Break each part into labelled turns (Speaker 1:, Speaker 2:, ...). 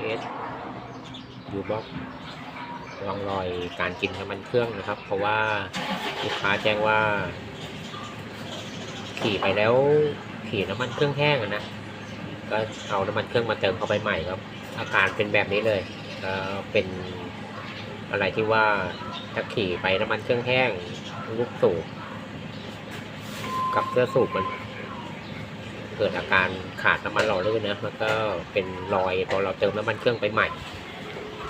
Speaker 1: YS U box ลองรอยการกินน้ำมันเครื่องนะครับ เพราะว่าลูกค้าแจ้งว่า ขี่ไปแล้วขี่น้ำมันเครื่องแห้งนะก็เอาน้ำมันเครื่องมาเติมเข้าไปใหม่ครับ อาการเป็นแบบนี้เลยก็เป็นอะไรที่ว่าถ้าขี่ไปน้ำมันเครื่องแห้งลูกสูบกับเสื้อสูบมัน เกิดอาการขาดน้ำมันหล่อลื่นนะแล้วก็เป็นรอยพอเราเติมน้ำมันเครื่องไปใหม่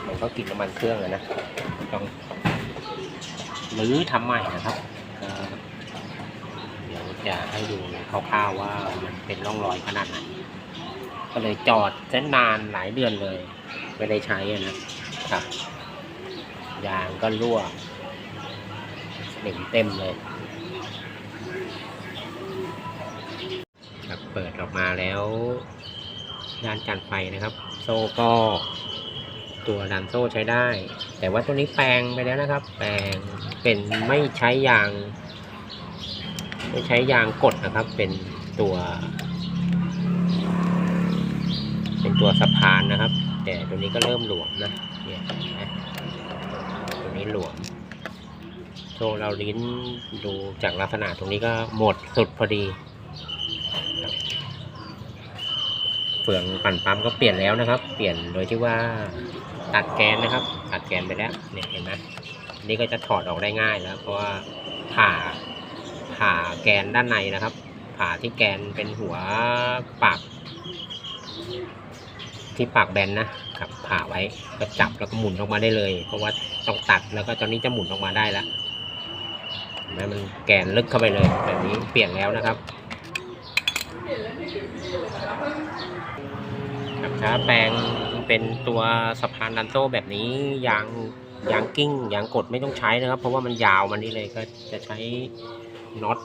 Speaker 1: มันก็กินน้ำมันเครื่องนะต้องหรือทำใหม่นะครับเดี๋ยวจะให้ดูคร่าวๆว่ามันเป็นร่องรอยขนาดไหนก็เลยจอดเส้นนานหลายเดือนเลย ไม่ได้ใช้อะนะครับยางก็รั่วเต็มเต็มเลย ปิดออกมาแล้ว ด้านการไฟนะครับ โซ่ก็ตัวดันโซ่ใช้ได้ แต่ว่าตัวนี้แปลงไปแล้วนะครับ แปลงเป็นไม่ใช้ยาง ไม่ใช้ยางกดนะครับ เป็นตัว เป็นตัวสะพานนะครับ แต่ตัวนี้ก็เริ่มหลวมนะเนี่ยนไหมตัวนี้หลวมโซ่เราลิ้นดูจากลักษณะตรงนี้ก็หมดสุดพอดี ฟืองปั่นปั๊มก็เปลี่ยนแล้วนะครับ เปลี่ยนโดยที่ว่าตัดแกนนะครับ ตัดแกนไปแล้วเนี่ยเห็นไหมนี่ก็จะถอดออกได้ง่ายแล้วเพราะว่าผ่าผ่าแกนด้านในนะครับ ผ่าที่แกนเป็นหัวปากที่ปากแบนนะครับผ่าไว้ก็จับแล้วก็หมุนออกมาได้เลย เพราะว่าต้องตัดแล้วก็ตอนนี้จะหมุนออกมาได้แล้วเห็นไหมมันแกนลึกเข้าไปเลยแบบนี้เปลี่ยนแล้วนะครับ ถ้าแปลงเป็นตัวสะพานดันโซ่แบบนี้ยางยางกิ้งยางกดไม่ต้องใช้นะครับ เพราะว่ามันยาวมันนี่เลยก็จะใช้น็อต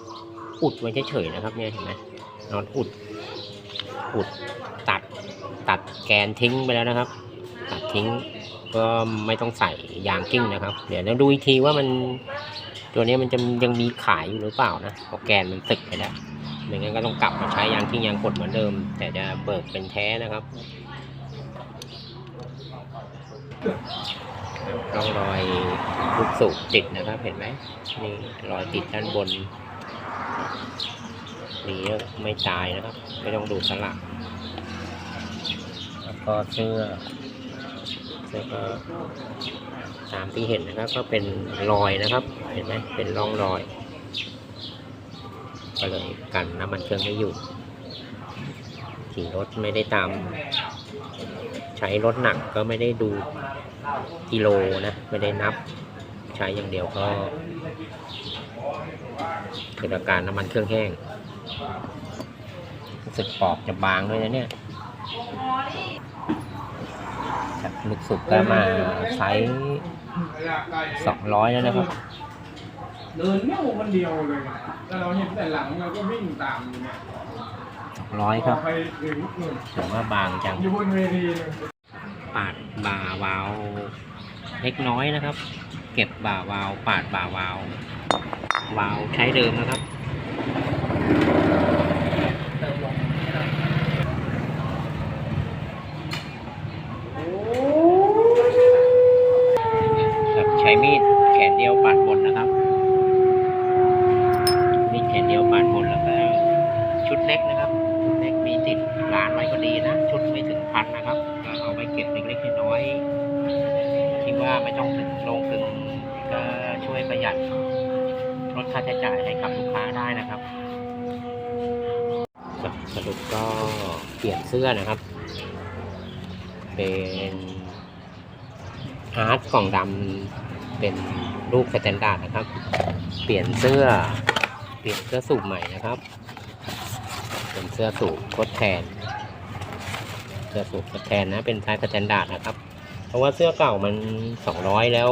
Speaker 1: อุดไว้เฉยๆนะครับเนี่ยเห็นไหมน็อตอุดอุดตัดตัดแกนทิ้งไปแล้วนะครับ ตัดทิ้งก็ไม่ต้องใส่ยางกิ้งนะครับ เดี๋ยวเราดูอีกทีว่ามันตัวนี้มันจะยังมีขายอยู่หรือเปล่านะเพราะแกนมันสึกไปแล้วไม่งั้นก็ต้องกลับมาใช้ยางทิ้งยางกดเหมือนเดิม แต่จะเบิกเป็นแท้นะครับ ร่องรอยลูกสูบติดนะครับ เห็นไหมนี่รอยติดด้านบนนี่ไม่ตายนะครับ ไม่ต้องดูสลักแล้วก็เสื้อเสื้อก็ตามที่เห็นนะครับ ก็เป็นรอยนะครับ เห็นไหมเป็นร่องรอยก็เลยกันน้ำมันเครื่องไม่อยู่ขี่รถไม่ได้ตาม ช้รถหนักก็ไม่ได้ดูกิโลนะ ไม่ได้นับ ใช้อย่างเดียวก็เกิดอาการน้ำมันเครื่องแห้งรู้สึกปอกจะบางด้วยนะเนี่ยจากลูกสุดก็มาใช้สองร้อยแล้วนะครับ
Speaker 2: เดินเนี่ยคนเดียวเลยแต่เราเห็นแต่หลังเราก็วิ่งตามอยู่เนี่ย
Speaker 1: สองร้อยครับ
Speaker 2: ถื
Speaker 1: อว่าบางจัง
Speaker 2: อยู่บนเวทีเลย
Speaker 1: ปาดบ่าวาวเล็กน้อยนะครับ เก็บบ่าวาว ปาดบ่าวาว วาวใช้เดิมนะครับครับใช้มีดแขนเดียวปาดบนนะครับ มีดแขนเดียวปาดบนแล้วก็ชุดเล็กนะครับ ชุดเล็กมีติดร้านไว้ก็ดีนะ ชุดไม่ถึงพันนะครับ ก็เอาไว้เก็บเล็กๆน้อยๆที่ว่าไม่ต้องถึงลงถึงก็ช่ วยประหยัดลดค่าใช้จ่ายให้กับลูกค้าได้นะครับจับ สรุปก็เปลี่ยนเสื้อนะครับ เป็นอาร์ตกล่องดำเป็นรูปสแตนดาร์ดนะครับ เปลี่ยนเสื้อ เปลี่ยนเสื้อสูบใหม่นะครับ เป็นเสื้อสูบทดแทน เสื้อสูบทดแทนนะ เป็นไซส์สแตนดาร์ดนะครับ ราะว่าเสื้อเก่ามัน200แล้ว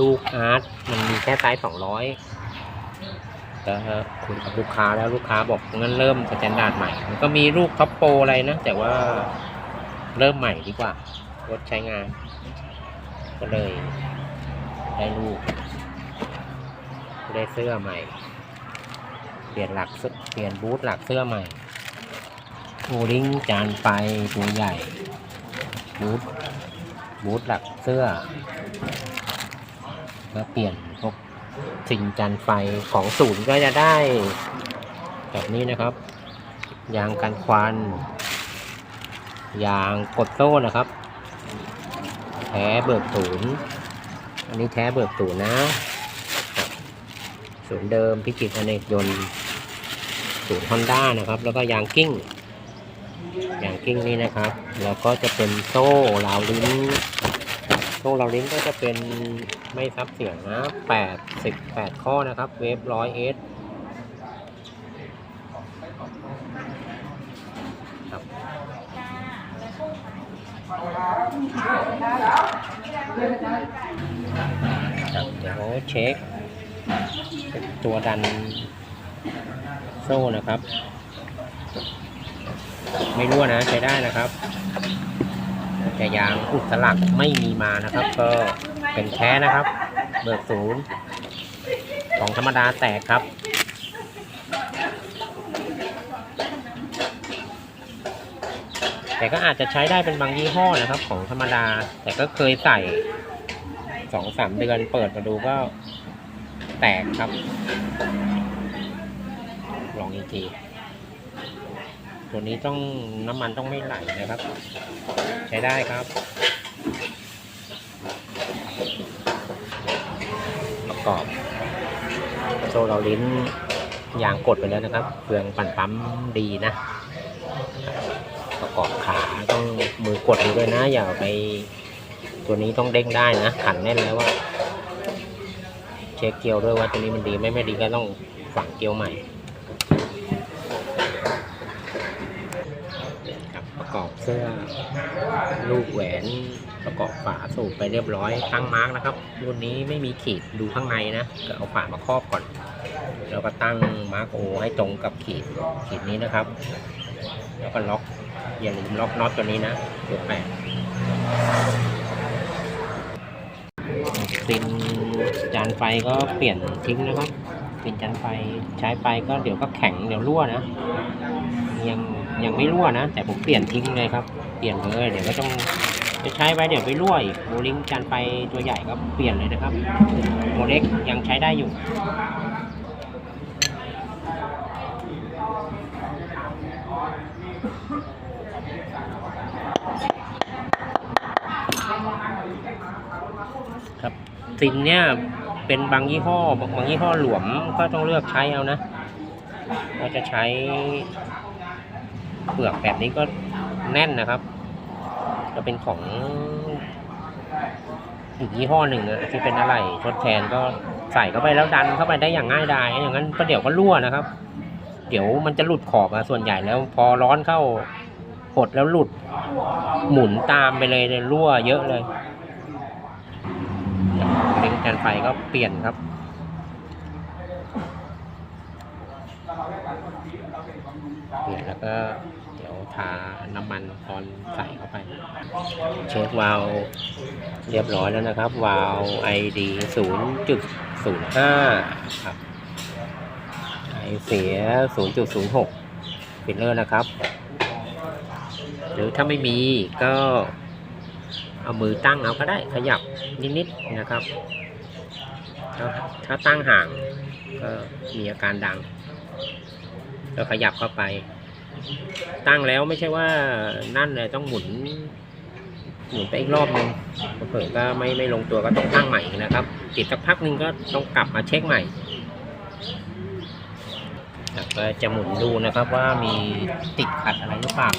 Speaker 1: ลูกอาร์ตมันมีแค่ไซส์200ก็คุยกับลูกค้าแล้วลูกค้าบอกงั้นเริ่มสแตนดาร์ดใหม่ มันก็มีลูกท็อปโปรอะไรนะ แต่ว่าเริ่มใหม่ดีกว่ารถใช้งาน ก็เลยได้ลูก ได้เสื้อใหม่ เปลี่ยนหลักเสื้อเปลี่ยนบูทหลักเสื้อใหม่โอลิงจานไฟตัวใหญ่บูท บูทหลักเสื้อ แล้วเปลี่ยนพวกสิ่งจันไฟของศูนย์ก็จะได้ แบบนี้นะครับ ยางกันควัน ยางกดโซ่นะครับ แท้เบิกศูนย์อันนี้แท้เบิกศูนย์นะศูนย์เดิมพิจิตรอเนกยนต์ศูนย์ฮอนด้านะครับ แล้วก็ยางกิ้ง อย่างกิ้งนี่นะครับ แล้วก็จะเป็นโซ่ราวลิ้น โซ่ราวลิ้นก็จะเป็นไม่ซับเสียงนะแปดสิบแปดข้อนะครับ เวฟร้อยเอสครับเดี๋ยวเช็คตัวดันโซ่นะครับ ไม่รั่วนะใช้ได้นะครับ แต่ยางอุดสลักไม่มีมานะครับ ก็เป็นแท้นะครับ เบิกศูนย์ของธรรมดาแตกครับแต่ก็อาจจะใช้ได้เป็นบางยี่ห้อนะครับ ของธรรมดา แต่ก็เคยใส่สองสามเดือนเปิดมาดูก็แตกครับ ลองอีกที ตัวนี้ต้องน้ำมันต้องไม่ไหลนะครับ ใช้ได้ครับ ประกอบ โซ่เราลิ้นยางกดไปแล้วนะครับเฟืองปั่นปั๊มดีนะ ประกอบขาต้องมือกดด้วยนะ อย่าไปตัวนี้ต้องเด้งได้นะ ขันแน่นแล้วว่า เช็คเกียวด้วยว่าตัวนี้มันดีไหม่ไม่ดีก็ต้องฝังเกียวใหม่ ครับประกอบ เสื้อลูกแหวนประกอบฝาสูบไปเรียบร้อยตั้งมาร์กนะครับ รุ่นนี้ไม่มีขีดดูข้างในนะ ก็เอาฝามาครอบก่อน แล้วก็ตั้งมาร์กโอให้ตรงกับขีดขีดนี้นะครับ แล้วก็ล็อกอย่าลืมล็อกน็อตตัวนี้นะตัวแปดปินจานไฟก็เปลี่ยนทิ้งนะครับปินจานไฟใช้ไปก็เดี๋ยวก็แข็งเดี๋ยวรั่วนะยัง ยังไม่รั่วนะ แต่ผมเปลี่ยนทิ้งเลยครับ เปลี่ยนเลยเดี๋ยวก็ต้องจะใช้ไปเดี๋ยวไปรั่วอีกโมลิงจานไฟตัวใหญ่ก็เปลี่ยนเลยนะครับโมเล็กยังใช้ได้อยู่ครับซินเนี่ยเป็นบางยี่ห้อบางยี่ห้อหลวมก็ต้องเลือกใช้เอานะ เราจะใช้ เปลือกแบบนี้ก็แน่นนะครับจะเป็นของอีกยี่ห้อหนึ่งอะที่เป็นอะไรทดแทนก็ใส่เข้าไปแล้วดันเข้าไปได้อย่างง่ายดายอย่างนั้นก็เดี๋ยวก็รั่วนะครับ เดี๋ยวมันจะหลุดขอบอะส่วนใหญ่แล้วพอร้อนเข้ากดแล้วหลุดหมุนตามไปเลยเลยรั่วเยอะเลยเล็งจานไฟก็เปลี่ยนครับ เปลี่ยนแล้ว ก็เดี๋ยวทาน้ำมันตอนใส่เข้าไป เช็ควาล์วเรียบร้อยแล้วนะครับ วาล์ว ID 0.05 ครับไอเสีย 0.06ฟิลเลอร์นะครับ หรือถ้าไม่มีก็เอามือตั้งเอาก็ได้ขยับนิดๆนะครับ ถ้าถ้าตั้งห่างก็มีอาการดังก็ขยับเข้าไป ตั้งแล้วไม่ใช่ว่านั่นเลยต้องหมุนหมุนไปอีกรอบนึงเผื่อก็ไม่ไม่ลงตัวก็ต้องตั้งใหม่นะครับติดสักพักหนึงก็ต้องกลับมาเช็คใหม่ก็จะหมุนดูนะครับว่ามีติดขัดอะไรหรือเปล่า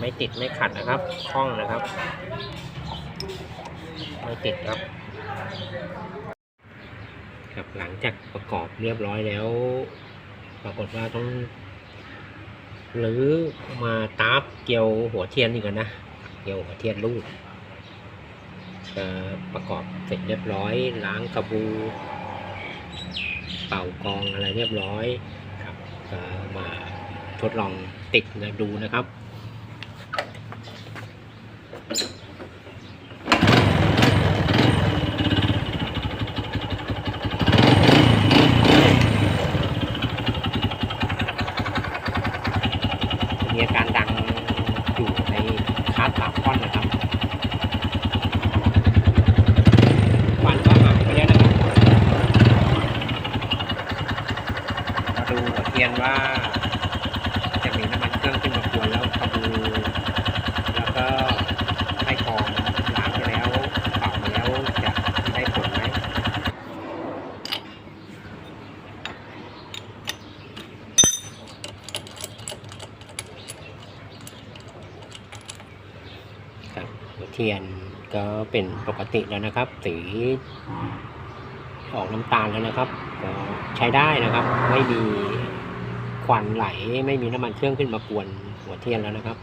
Speaker 1: ไม่ติดไม่ขัดนะครับคล่องนะครับ ไม่ติดครับ ครับหลังจากประกอบเรียบร้อยแล้ว ปรากฏว่าต้องหรือมาตาบเกี่ยวหัวเทียนอีกนะเกี่ยวหัวเทียนรูดก็ประกอบเสร็จเรียบร้อย ล้างกระบูเป่ากองอะไรเรียบร้อยครับก็มาทดลองติดนะดูนะครับ ว่าจะมีน้ำมันเครื่องขึ้นมากวนแล้วขบูแล้วก็ให้กองล้างไปแล้วเป่ามาแล้วจะได้ผลไหมครับเทียนก็เป็นปกติแล้วนะครับ สีออกน้ำตาลแล้วนะครับก็ใช้ได้นะครับ ไม่มี ควันไหลไม่มีน้ำมันเครื่องขึ้นมากวนหัวเทียนแล้วนะครับ